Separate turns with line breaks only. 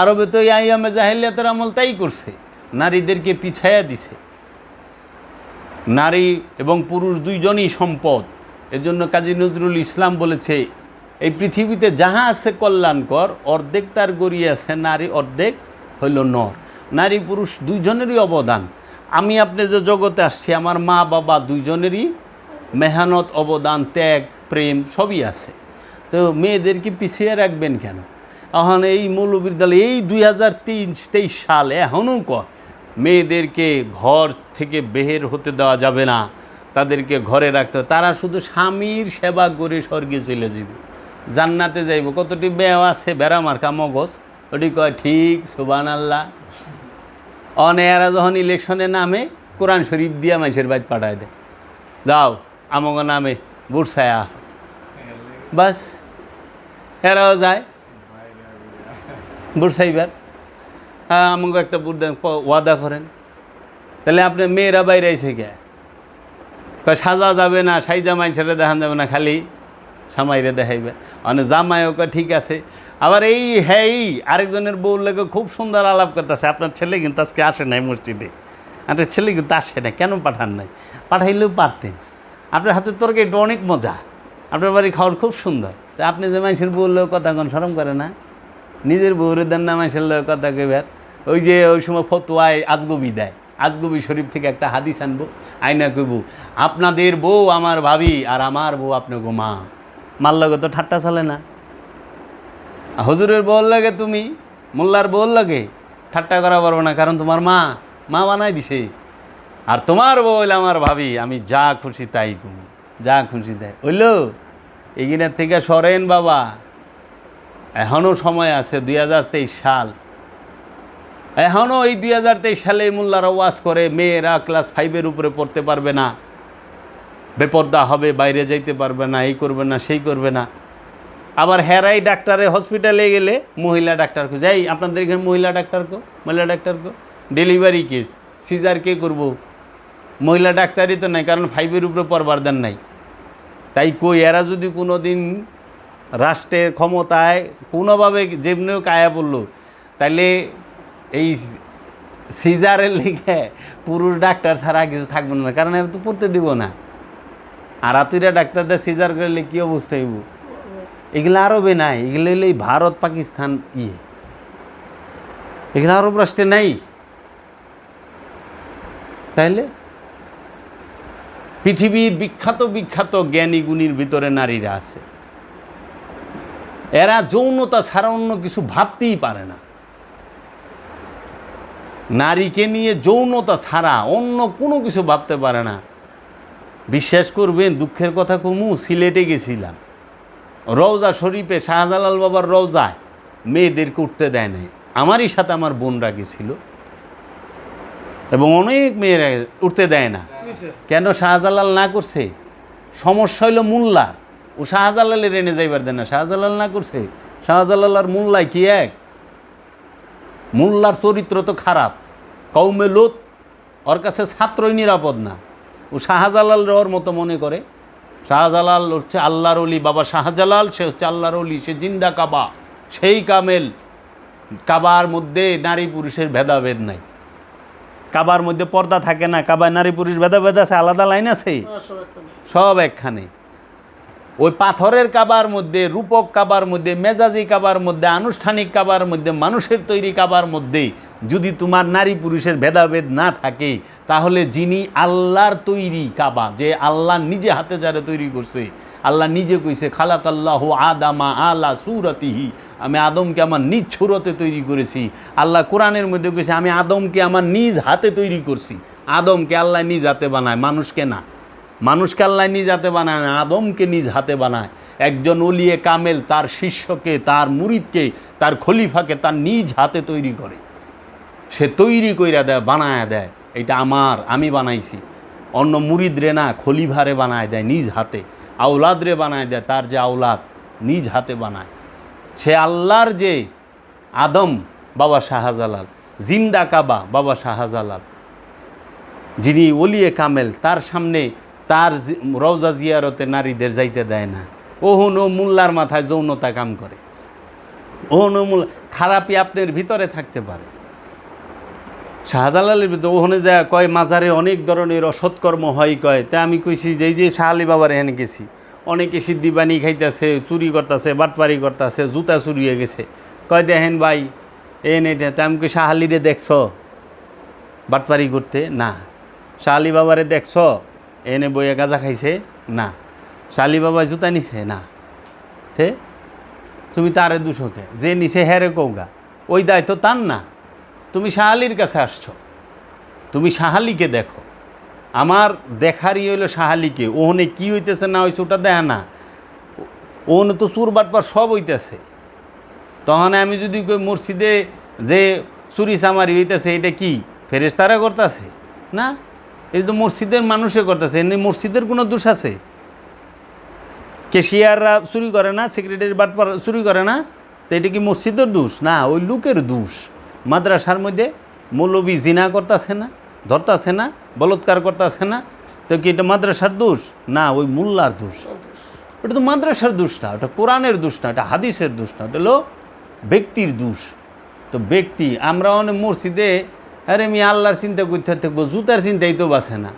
আরবে তো আইয়ামে জাহেলিয়াতের আমল তাই করছে। নারীদেরকে পিছাইয়া দিছে। নারী এবং পুরুষ দুইজনই সম্পদ। এজন্য কাজী নজরুল ইসলাম বলেছে, এই পৃথিবীতে যাহা আছে কল্যাণকর, অর্ধেক তার গড়িয়ে আছে, নারী অর্ধেক হইল নর। নারী পুরুষ দুইজনেরই অবদান। আমি আপনি যে জগতে আসছি, আমার মা বাবা দুইজনেরই মেহনত, অবদান, ত্যাগ, প্রেম সবই আছে। তো মেয়েদেরকে পিছিয়ে রাখবেন কেন? এখন এই মৌলবিদ্যালয় এই দুই হাজার তেইশ সাল এখনও কর মেয়েদেরকে ঘর থেকে বের হতে দেওয়া যাবে না, তাদেরকে ঘরে রাখতে তারা শুধু স্বামীর সেবা করে স্বর্গে চলে যাবে। জান্নাতে যাইব। কতটি মেয়ে আছে? বেড়ামার কামগজ ওটি কয়, ঠিক সুবান আল্লাহ অনেয়ারা যখন ইলেকশনে নামে, কোরআন শরীফ দিয়া মানুষের বাইর পাঠায় দেয়। দাও আমগ নামে বুড়সায়া বাস, এরাও যায়। বুড়সাইবার হ্যাঁ আমাকে একটা বুট ওয়াদা করেন। তাহলে আপনি মেয়েরা বাইরে এসে কয়, সাজা যাবে না, সাইজা মাইনছেড়ে দেখান যাবে না, খালি সামাইরে দেখাইবে। মানে জামাইও কয়, ঠিক আছে। আবার এই হ্যাঁ আরেকজনের বউ লাগে খুব সুন্দর আলাপ করতেছে। আপনার ছেলে কিন্তু আজকে আসে নাই মসজিদে। আপনার ছেলে কিন্তু আসে না কেন পাঠান নাই? পাঠাইলেও পারতেন। আপনার হাতের তরকারিটা অনেক মজা। আপনার বাড়ি খাওয়ার খুব সুন্দর। তা আপনি যে মানুষের বললেও কথা কোন সরম করে না? নিজের বউরের দেন না লোক কথা কেবার ওই যে ওই সময় ফতোয়ায় আজগবি দেয়। আজগবি শরীফ থেকে একটা হাদিস আনব আইনা কইবু, আপনাদের বউ আমার ভাবি আর আমার বউ আপনাকে মা। মার লগে তো ঠাট্টা চলে না। হজুরের বল লাগে তুমি, মোল্লার বল লাগে ঠাট্টা করা পারব না, কারণ তোমার মা মা বানাই দিছে। আর তোমার বল আমার ভাবি, আমি যা খুশি তাই কম যা খুশি তাই। হইল? এগিনার থেকে সরেন বাবা। এখনও সময় আছে দুই হাজার তেইশ সাল। এখনও এই দুই হাজার তেইশ সালে মোল্লারা ওয়াজ করে, মেয়েরা ক্লাস ফাইভের উপরে পড়তে পারবে না, বেপর্দা হবে, বাইরে যাইতে পারবে না, এই করবে না, সেই করবে না। আবার হেরাই ডাক্তারে হসপিটালে গেলে মহিলা ডাক্তার কো যাই আপনাদের এখানে মহিলা ডাক্তার কো? মহিলা ডাক্তার কো? ডেলিভারি কেস সিজার কে করব? মহিলা ডাক্তারই তো নাই, কারণ ফাইভের উপরে পড়বার দেন নাই। তাই কই, এরা যদি কোনো দিন রাষ্ট্রের ক্ষমতায় কোনোভাবে যেমনিও কায়া পড়ল, তাইলে এই সিজারের লিখে পুরুষ ডাক্তার ছাড়া কিছু থাকবে না, কারণ এরা তো পড়তে দিব না। আর আতুরা ডাক্তারদের সিজার করলে কী অবস্থা হইব? এগুলো আরবে নাই, এগুলো হইলে ভারত, পাকিস্তান ইয়ে। এগুলো আরব রাষ্ট্রে নাই। তাইলে? পৃথিবীর বিখ্যাত বিখ্যাত জ্ঞানী গুণীর ভিতরে নারীরা আছে। এরা যৌনতা ছাড়া অন্য কিছু ভাবতেই পারে না। নারীকে নিয়ে যৌনতা ছাড়া অন্য কোনো কিছু ভাবতে পারে না। বিশ্বাস করবেন দুঃখের কথা কমু সিলেটে গেছিলাম। রওজা শরীফে শাহজালাল বাবার রওজায় মেয়েদেরকে উঠতে দেয় নাই। আমারই সাথে আমার বোনরা গেছিল। এবং অনেক মেয়েরা উঠতে দেয় না। কেন শাহজালাল না করছে? সমস্যা হইল মোল্লার। ও শাহজালালের এনে যাইবার দেয় না। শাহজালাল না করছে? শাহজালাল আর মোল্লাই কি এক? মোল্লার চরিত্র তো খারাপ। কৌমে লোত ওর কাছে ছাত্রই নিরাপদ না। ও শাহজালাল ওর মতো মনে করে। শাহজালাল হচ্ছে আল্লাহর অলি বাবা শাহজালাল সে হচ্ছে আল্লাহর অলি সে জিন্দা কাবা সেই কামেল। কাবার মধ্যে নারী পুরুষের ভেদাভেদ নাই। কাবার মধ্যে পর্দা থাকে না কাবায় নারী পুরুষ ভেদাভেদ আছে আলাদা লাইন আছে? সব একখানে। ওই পাথরের কাবার মধ্যে, রূপক কাবার মধ্যে, মেজাজি কাবার মধ্যে, আনুষ্ঠানিক কাবার মধ্যে, মানুষের তৈরি কাবার মধ্যে যদি তোমার নারী পুরুষের ভেদাভেদ না থাকে, তাহলে যিনি আল্লাহর তৈরি কাবা, যে আল্লাহ নিজে হাতে যারা তৈরি করছে, আল্লাহ নিজে কইছে খালাক আল্লাহ আদামা আলা সুরতিহি আমি আদমকে আমার নিজ ছুরতে তৈরি করেছি। আল্লাহ কোরআনের মধ্যে কইছে, আমি আদমকে আমার নিজ হাতে তৈরি করছি। আদমকে আল্লাহ নিজ হাতে বানায়, মানুষকে না। মানুষকে আল্লাহ নিজ হাতে বানায় না, আদমকে নিজ হাতে বানায়। একজন অলিয়ে কামেল তার শিষ্যকে, তার মুরিদকে, তার খলিফাকে তার নিজ হাতে তৈরি করে। সে তৈরি কইরা দেয়, বানায় দেয় এটা আমার, আমি বানাইছি। অন্য মুরিদরে না খলিভারে বানায় দেয় নিজ হাতে। আওলাদরে বানায় দেয়, তার যে আওলাদ, নিজ হাতে বানায়। সে আল্লাহর যে আদম, বাবা শাহজালাল, জিন্দা কাবা, বাবা শাহজালাল। যিনি ওলিয়ে কামেল, তার সামনে তার রওজা জিয়ারতে নারীদের যাইতে দেয় না। ওহন ও মোল্লার মাথায় যৌনতা কাম করে। অনুমূল খারাপই আপনার ভিতরে থাকতে পারে। শাহজালালের ভিতরে ওখানে যা কয়, মাজারে অনেক ধরনের অসৎকর্ম হয় কয়। তা আমি কইছি যে যে শাহালি বাবার এখানে গেছি, অনেকে সিদ্ধি বানি খাইতেছে, চুরি করতেছে, বাটপারি করতেছে, জুতা চুরি হয়ে গেছে। কয়, দেখেন ভাই এ নেই তা আমি কই, শাহালিরে দেখছ? বাটপারি করতে? না। শাহালি বাবারে দেখছ? এনে বইয়ে গাঁজা খাইছে? না। শাহালি বাবা জুতা নিছে? না। তে তুমি তারে দুশোকে যে নিছে হেরে কৌগা। ওই দায়িত্ব তার না। তুমি শাহালির কাছে আসছো। তুমি শাহালিকে দেখো। আমার দেখারই হইল শাহালিকে। ওহনে কি হইতেছে না হইছে ওটা দেয় না। ওহনে তো চুর বাটপার সব হইতেছে। তখন আমি যদি কই মসজিদে যে চুরি সামারি হইতেছে, এটা কি ফেরেস্তারা করতেছে? না। এই তো মসজিদের মানুষে করতেছে, এমনি মসজিদের কোনো দোষ আছে? কেশিয়াররা চুরি করে না সেক্রেটারি বাটপার চুরি করে না, তো এটা কি মসজিদের দোষ? না, ওই লোকের দোষ। মাদ্রাসার মধ্যে মৌলবী জিনা করতেছে না, ধরতাছে না, বলৎকার করতেছে না, তো কি এটা মাদ্রাসার দোষ? না, ওই মোল্লার দোষ। ওটা তো মাদ্রাসার দোষ না, ওটা কোরআনের দোষ না ওটা হাদিসের দোষ না ওটা হলো ব্যক্তির দোষ। তো ব্যক্তি, আমরা অনেক মসজিদে আরে আমি আল্লাহর চিন্তা করতে থাকব জুতার চিন্তাই তো বাসে না।